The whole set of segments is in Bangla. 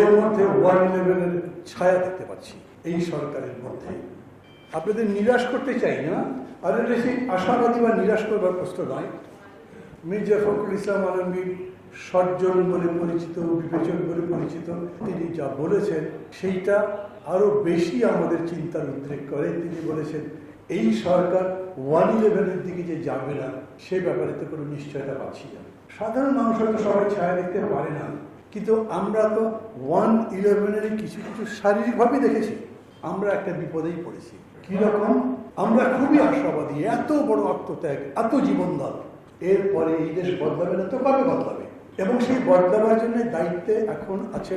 এর মধ্যে ওয়ান ইলেভেনের ছায়া দেখতে পাচ্ছি, এই সরকারের মধ্যে। আপনাদের নিরাশ করতে চাই না? আর এটা সেই আশাবাদী বা নিরাশ করবার প্রশ্ন নয়। মির্জা ফখরুল ইসলাম আলমগীর সজ্জন বলে পরিচিত, বিবেচক বলে পরিচিত, তিনি যা বলেছেন সেইটা আরও বেশি আমাদের চিন্তার উদ্রেক করে। তিনি বলেছেন, এই সরকার ওয়ান ইলেভেনের দিকে যে যাবে না, সে ব্যাপারে তো কোনো নিশ্চয়তা পাচ্ছি না। সাধারণ মানুষ হয়তো সবাই ছায়া দেখতে পারে না। কিন্তু আমরা তো ওয়ান ইলেভেনের কিছু কিছু শারীরিকভাবে দেখেছি। আমরা একটা বিপদেই পড়েছি। কীরকম? আমরা খুবই আশাবাদী, এত বড় আত্মত্যাগ, এত জীবনদান এরপরে এই দেশ বদলাবে না তো কবে বদলাবে? এবং সেই বদলাবার জন্য দায়িত্বে এখন আছে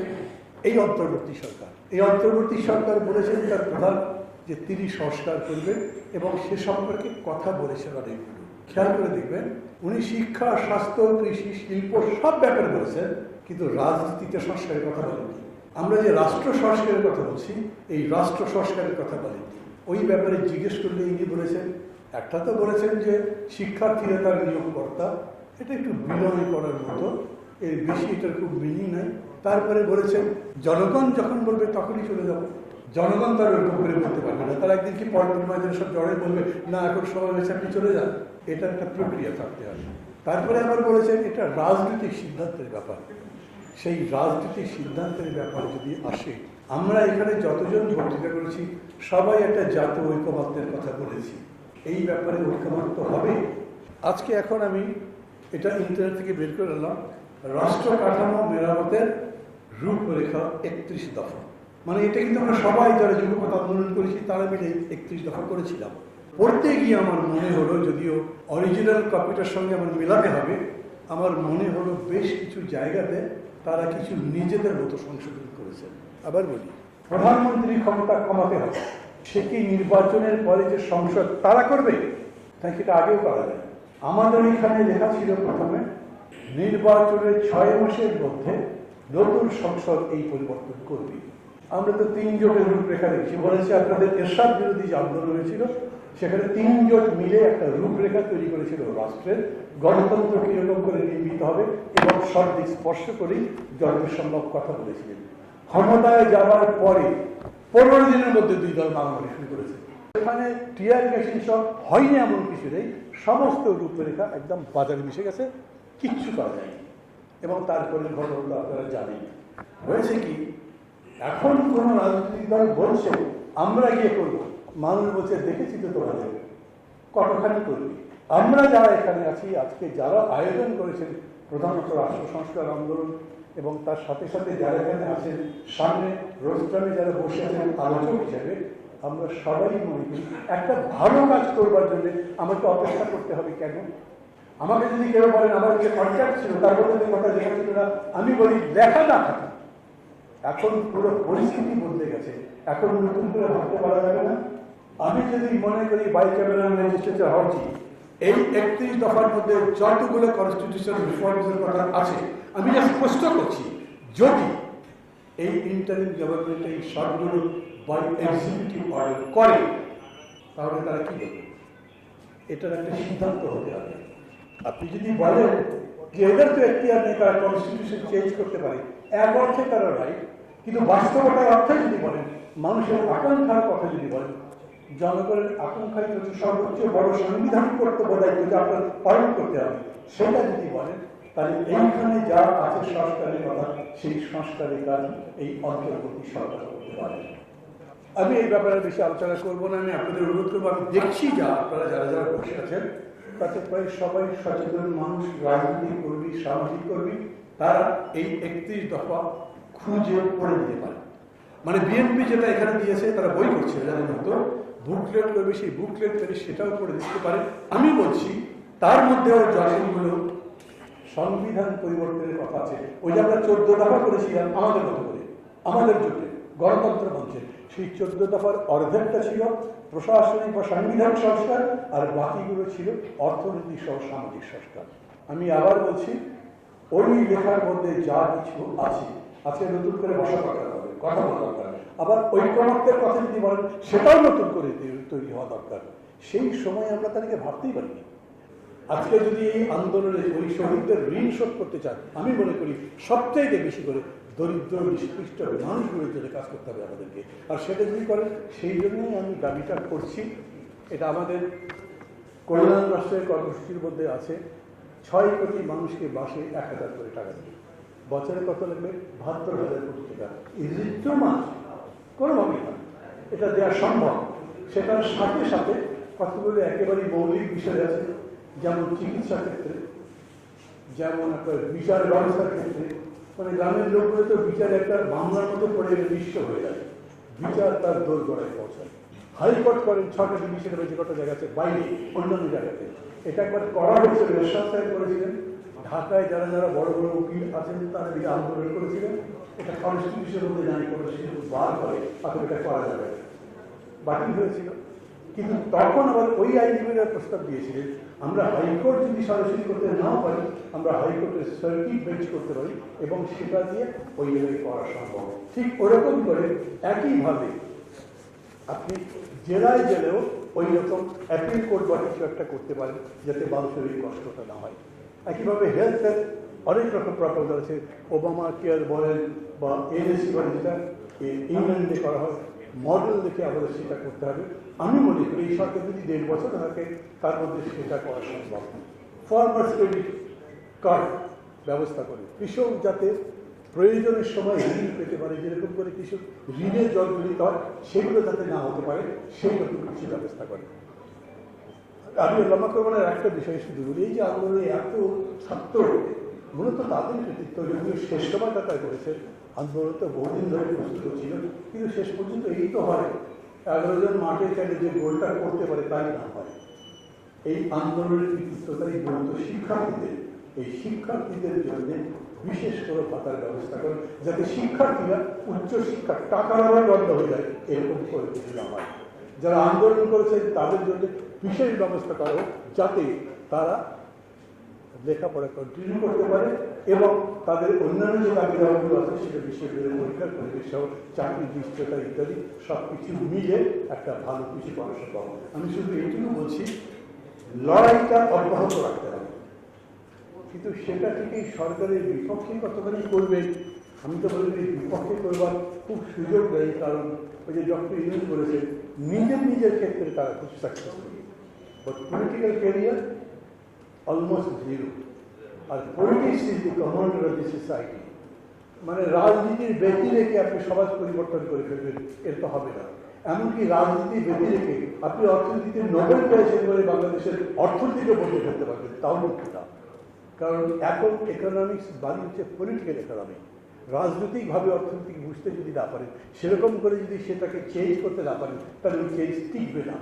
এই অন্তর্বর্তী সরকার। এই অন্তর্বর্তী সরকার বলেছেন তার প্রধান যে তিনি সংস্কার করবেন এবং সে সম্পর্কে কথা বলেছেন অনেকগুলো খেয়াল করে দেখবেন, উনি শিক্ষা, স্বাস্থ্য, কৃষি, শিল্প সব ব্যাপারে বলেছেন, কিন্তু রাজনীতিতে সংস্কারের কথা বলেননি। আমরা যে রাষ্ট্র সংস্কারের কথা বলছি, এই রাষ্ট্র সংস্কারের কথা বলেননি। ওই ব্যাপারে জিজ্ঞেস করলে ইনি বলেছেন, একটা তো বলেছেন যে শিক্ষার্থীরা তার নিয়োগকর্তা, এটা একটু বিনয় করার মতো, এর বেশি এটার খুব মিনিং নাই। তারপরে বলেছেন, জনগণ যখন বলবে তখনই চলে যাব। জনগণ তার ওরকম করে বলতে পারবে না। তারা একদিন কি ময়দানে সব জড়ে বলবে, না, এখন সময় হয়েছে, আপনি চলে যান। এটা একটা প্রক্রিয়া থাকতে হবে তারপরে আবার বলেছেন, এটা রাজনৈতিক সিদ্ধান্তের ব্যাপার। সেই রাজনৈতিক সিদ্ধান্তের ব্যাপারে যদি আসে, আমরা এখানে যতজন বক্তৃতা করেছি, সবাই একটা জাতীয় ঐক্যমত্যের কথা বলেছি। এই ব্যাপারে ঐক্যমত্য হবে। আজকে এখন আমি এটা ইন্টারনেট থেকে বের করে এলাম রাষ্ট্র কাঠামো মেরামতের রূপরেখা একত্রিশ দফা। মানে এটা কিন্তু আমরা সবাই যারা যুগপথ আন্দোলন করেছি, তারা মিলে একত্রিশ দফা করেছিলাম। পড়তে গিয়ে আমার মনে হলো, যদিও অরিজিনাল কপিটার সঙ্গে আমার মেলাতে হবে, আমার মনে হলো বেশ কিছু জায়গাতে তারা কিছু নিজেদের মতো সংশোধন করেছেন। আবার বলি, প্রধানমন্ত্রী ক্ষমতা কমাতে হবে। সে কি নির্বাচনের পরে যে সংসদ তারা করবে নাকি এটা আগেও করা যায়? আমাদের এখানে লেখা ছিল প্রথমে, নির্বাচনের ছয় মাসের মধ্যে নতুন সংসদ এই পরিবর্তন করবে। আমরা তো তিন জোটের রূপরেখা দেখছি। বলেছি আপনাদের এরশাদ বিরোধী যে আন্দোলন হয়েছিল সেখানে তিন জোট মিলে একটা রূপরেখা তৈরি করেছিল রাষ্ট্রের। গণতন্ত্র কীরকম করে নির্মিত হবে এবং সব দিক স্পর্শ করেই সম্ভব কথা বলেছিলেন। ক্ষমতায় যাওয়ার পরে পনেরো দিনের মধ্যে দুই দল মারামারি শুরু করেছে। এখানে টিয়ার গ্যাসিং সব হয়নি এমন কিছু নেই। সমস্ত রূপরেখা একদম বাজারে মিশে গেছে, কিচ্ছু করা যায়নি। এবং তারপরে ঘটনাগুলো আপনারা জানেন। হয়েছে কি, এখন কোন রাজনৈতিক দল বলছে, আমরা গিয়ে করব। মানুষ বলছে, দেখেছি তো তোমাদের। কতখানি করবি আমরা যারা এখানে আছি, আজকে যারা আয়োজন করেছেন, প্রধানত রাষ্ট্র সংস্কার আন্দোলন এবং তার সাথে সাথে যারা এখানে আছেন, সামনে রোস্টামে যারা বসে আছেন, আলোচক হিসেবে, আমরা সবাই মনে করি, একটা ভালো কাজ করবার জন্য আমাকে অপেক্ষা করতে হবে কেন? আমাকে যদি কেউ বলেন, আমার যে কন্ট্যাক্ট ছিল, তার মধ্যে কথা লেখা ছিল না। আমি বলি, লেখা না এখন পুরো পরিস্থিতি বদলে গেছে। এখন নতুন করে ভাবতে পারা যাবে না। আমি যদি মনে করি বাই ক্যামেরা লেজিসলেচার হওয়া এই একত্রিশ দফার মধ্যে যতগুলো কনস্টিটিউশন রিফর্মসের কথা আছে, আমি যা স্পষ্ট করছি, যদি এই ইন্টারিম গভর্নমেন্ট এই সবগুলো বাই এক্সিকিউটিভ অর্ডার করে, তাহলে তারা কি করবে? এটার একটা সিদ্ধান্ত হতে হবে। আপনি যদি বলেন যে এদের তো এখতিয়ার নেই, তারা কনস্টিটিউশন চেঞ্জ করতে পারে, এক অর্থে তারা রাইট কিন্তু বাস্তবতার অর্থে যদি বলেন, মানুষের আকাঙ্ক্ষার কথা যদি বলেন জনগণের আকাঙ্ক্ষায় হচ্ছে? সর্বোচ্চ বড় সাংবিধানিক কর্তব্য দায়িত্ব যা আপনার পালন করতে হবে। সেটা যদি বলেন, তাহলে এইখানে যা আছে সংস্কারের কথা, সেই সংস্কারের কাজ এই অন্তর্বর্তী সরকার করতে পারে। আমি এই ব্যাপারে বেশি আলোচনা করব না, আমি আপনাদের অনুরোধ করব। আমি দেখছি যা আপনারা যারা যারা বসে আছেন, তাতে প্রায় সবাই সচেতন মানুষ রাজনীতি কর্মী, সামাজিক কর্মী, তারা এই একত্রিশ দফা খুঁজে পড়ে দিতে পারে। মানে বিএনপি যেটা এখানে দিয়েছে, তারা বই করছে যাদের মতো বুকলেট করবে সেই বুকলেট থেকে সেটাও করে দিতে পারে আমি বলছি, তার মধ্যেও জটিলগুলো সংবিধান পরিবর্তনের কথা আছে। ওই যে আমরা চোদ্দ দফা করেছিলাম আমাদের মতো করে, আমাদের জোটে গণতন্ত্র মঞ্চে। সেই চোদ্দ দফার অর্ধেকটা ছিল প্রশাসনিক বা সাংবিধানিক সংস্কার, আর বাকিগুলো ছিল অর্থনৈতিক সহ সামাজিক সংস্কার। আমি আবার বলছি, ওই লেখার মধ্যে যা কিছু আছে, আজকে নতুন করে বসা করা হবে, কথা বলা আবার ঐক্যমত্যের কথা যদি বলেন, সেটাও নতুন করে তৈরি হওয়া দরকার। সেই সময় আমরা তাদেরকে ভাবতেই পারিনি। আজকে যদি এই আন্দোলনে ওই শহীদদের ঋণ শোধ করতে চান, আমি মনে করি সবচাইতে বেশি করে দরিদ্র, নিষ্কৃষ্ট মানুষগুলোর জন্য কাজ করতে হবে আমাদেরকে। আর সেটা যদি করেন, সেই জন্যই আমি দাবিটা করছি। এটা আমাদের কল্যাণ রাষ্ট্রের কর্মসূচির মধ্যে আছে। ছয় কোটি মানুষকে বাসে এক হাজার করে টাকা দেবে বছরে কত লাগবে? বাহাত্তর হাজার কোটি টাকা। ইজ টু মাস কোনোভাবেই না এটা দেওয়া সম্ভব। সেটার সাথে সাথে কতগুলো একেবারেই মৌলিক বিষয় আছে, যেমন চিকিৎসা ক্ষেত্রে, যেমন আপনার বিচার ব্যবস্থার ক্ষেত্রে। মানে গ্রামের লোকগুলো তো বিচার একটা বাংলার মতো পড়ে নিঃস্ব হয়ে যায়। বিচার তার দোর গড়ায় পৌঁছায়। হাইকোর্ট করেন ছটা ডিভিশন রয়েছে কটা জায়গা আছে, বাইরে, অন্যান্য জায়গাতে। এটা একবার করা হয়েছে রেশাদ সাহেব করেছিলেন ঢাকায় যারা যারা বড় বড় উকিল আছেন, তারা দিকে আন্দোলন করেছিলেন। এটা কনস্টিটিউশনের মধ্যে জানি কনস্টিটিউশন বার করে অথবা এটা করা যাবে। বাতিল হয়েছিল। কিন্তু তখন আবার ওই আইনজীবীরা প্রস্তাব দিয়েছিলেন, আমরা হাইকোর্ট যদি সরাসরি করতে না পারি, আমরা হাইকোর্টের সার্কিট বেঞ্চ করতে পারি এবং সেটা দিয়ে ওই জায়গায় করা সম্ভব। ঠিক ওরকম করে একইভাবে আপনি জেলায় গেলেও ওই রকম অ্যাপিল কোর্ট বা কিছু একটা করতে পারেন, যাতে মানুষের এই কষ্টটা না হয়। একইভাবে হেলথের অনেক রকম প্রপোজাল আছে ওবামা কেয়ার বলেন বা এনএসি বলেন যেটা ইংল্যান্ডে করা হয় মডেল দেখে আমাদের সেটা করতে হবে। আমি মনে করি এই সরকার যদি দেড় বছর থাকে, তার মধ্যে সেটা করা সম্ভব ফার্মার্স ক্রেডিট কার্ড ব্যবস্থা করে। কৃষক যাতে প্রয়োজনের সময় ঋণ পেতে পারে, যেরকম করে কৃষক ঋণের জলগুলিত হয়, সেগুলো যাতে না হতে পারে, সেই রকম কিছু ব্যবস্থা করে। আমি লম্বা করব একটা বিষয় শুধু বলি, এই যে আন্দোলনে এত ছাত্র মূলত তাদের কৃতিত্ব যদিও শেষ সময়টা তাই করেছে, আন্দোলন তো বহুদিন ধরে প্রস্তুত ছিল, কিন্তু শেষ পর্যন্ত এই তো হয় এগারো জন মাঠে চাইলে যে গোলটা করতে পারে তাই না হয়। এই আন্দোলনের কৃতিত্বতাই মূলত শিক্ষার্থীদের, এই শিক্ষার্থীদের জন্য বিশেষ করে ভাতার ব্যবস্থা করে, যাতে শিক্ষার্থীরা উচ্চ শিক্ষা টাকার অভাবে বন্ধ হয়ে যায়, এরকম না হয়। যারা আন্দোলন করেছেন তাদের জন্য বিশেষ ব্যবস্থা করা হোক যাতে তারা লেখাপড়া কন্টিনিউ করতে পারে এবং তাদের অন্যান্য যে দাবি আছে, সেটা বিশ্ববিদ্যালয়ের পরীক্ষার পরিবেশ সহ চাকরি, নিশ্চয়তা ইত্যাদি সব কিছু মিলে একটা ভালো কিছু পড়াশোনা পাবো আমি শুধু এইটুকু বলছি, লড়াইটা অব্যাহত রাখতে হবে। কিন্তু সেটা থেকেই সরকারের বিপক্ষে কতখানি করবে, আমি তো বলি বিপক্ষে করবার খুব সুযোগ নেই, কারণ ওই যে ডক্টর ইউজ বলেছেন নিজের নিজের ক্ষেত্রে তারা খুব successful but political career almost zero R politics is the commander of the society মানে রাজনীতির ব্যক্তি রেখে আপনি সমাজ পরিবর্তন করে ফেলবেন, এর তো হবে না। এমনকি রাজনীতি ব্যক্তি রেখে আপনি অর্থনীতিতে নোবেল পেয়েছেন বলে বাংলাদেশের অর্থনীতিকে বদলে ফেলতে পারবেন, তাও মুখ্য না। কারণ এখন ইকোনমিক্স হচ্ছে পলিটিক্যাল ইকোনমি রাজনৈতিকভাবে অর্থনীতিকে বুঝতে যদি না পারেন, সেরকম করে যদি সেটাকে চেঞ্জ করতে না পারেন, তাহলে ওই চেঞ্জ টিকবে না।